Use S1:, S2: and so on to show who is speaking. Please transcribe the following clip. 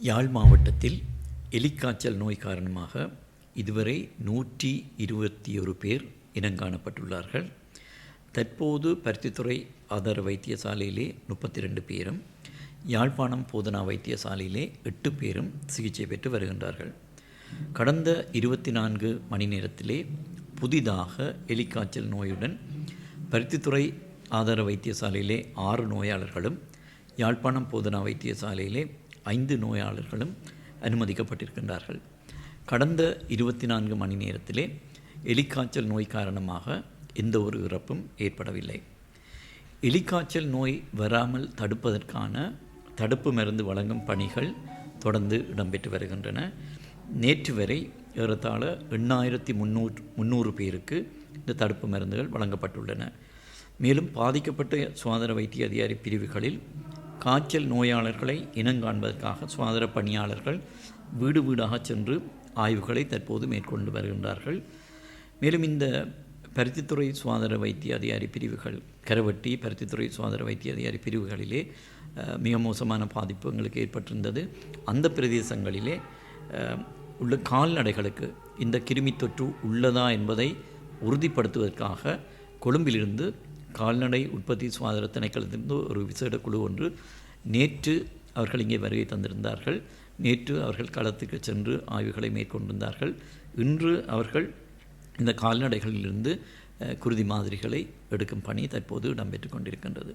S1: யாழ் மாவட்டத்தில் எலிக்காய்ச்சல் நோய் காரணமாக இதுவரை நூற்றி இருபத்தி ஒரு பேர் இனங்காணப்பட்டுள்ளார்கள். தற்போது பருத்தித்துறை ஆதார வைத்தியசாலையிலே முப்பத்தி ரெண்டு பேரும் யாழ்ப்பாணம் போதனா வைத்தியசாலையிலே எட்டு பேரும் சிகிச்சை பெற்று வருகின்றார்கள். கடந்த இருபத்தி நான்கு மணி நேரத்திலே புதிதாக எலிக்காய்ச்சல் நோயுடன் பருத்தித்துறை ஆதார வைத்தியசாலையிலே ஆறு நோயாளர்களும் யாழ்ப்பாணம் போதனா வைத்தியசாலையிலே ஐந்து நோயாளர்களும் அனுமதிக்கப்பட்டிருக்கின்றார்கள். கடந்த இருபத்தி நான்கு மணி நேரத்திலே எலிக்காய்ச்சல் நோய் காரணமாக எந்த ஒரு இறப்பும் ஏற்படவில்லை. எலிக்காய்ச்சல் நோய் வராமல் தடுப்பதற்கான தடுப்பு மருந்து வழங்கும் பணிகள் தொடர்ந்து இடம்பெற்று வருகின்றன. நேற்று வரை ஏறத்தாழ எண்ணாயிரத்தி முந்நூறு முந்நூறு பேருக்கு இந்த தடுப்பு மருந்துகள் வழங்கப்பட்டுள்ளன. மேலும் பாதிக்கப்பட்ட சுகாதார வைத்திய அதிகாரி பிரிவுகளில் காய்ச்சல் நோயாளர்களை இனங்காண்பதற்காக சுகாதார பணியாளர்கள் வீடு வீடாக சென்று ஆய்வுகளை தற்போது மேற்கொண்டு வருகின்றார்கள். மேலும் இந்த பருத்தித்துறை சுகாதார வைத்திய அதிகாரி பிரிவுகள் கரவட்டி பருத்தித்துறை சுகாதார வைத்திய அதிகாரி பிரிவுகளிலே மிக மோசமான பாதிப்பு எங்களுக்கு ஏற்பட்டிருந்தது. அந்த பிரதேசங்களிலே உள்ள கால்நடைகளுக்கு இந்த கிருமி தொற்று உள்ளதா என்பதை உறுதிப்படுத்துவதற்காக கொழும்பிலிருந்து கால்நடை உற்பத்தி சுகாதார திணைக்களத்திலிருந்து ஒரு விசேட குழு ஒன்று நேற்று அவர்கள் இங்கே வருகை தந்திருந்தார்கள். நேற்று அவர்கள் களத்துக்கு சென்று ஆய்வுகளை மேற்கொண்டிருந்தார்கள். இன்று அவர்கள் இந்த கால்நடைகளிலிருந்து குருதி மாதிரிகளை எடுக்கும் பணி தற்போது இடம்பெற்று கொண்டிருக்கின்றது.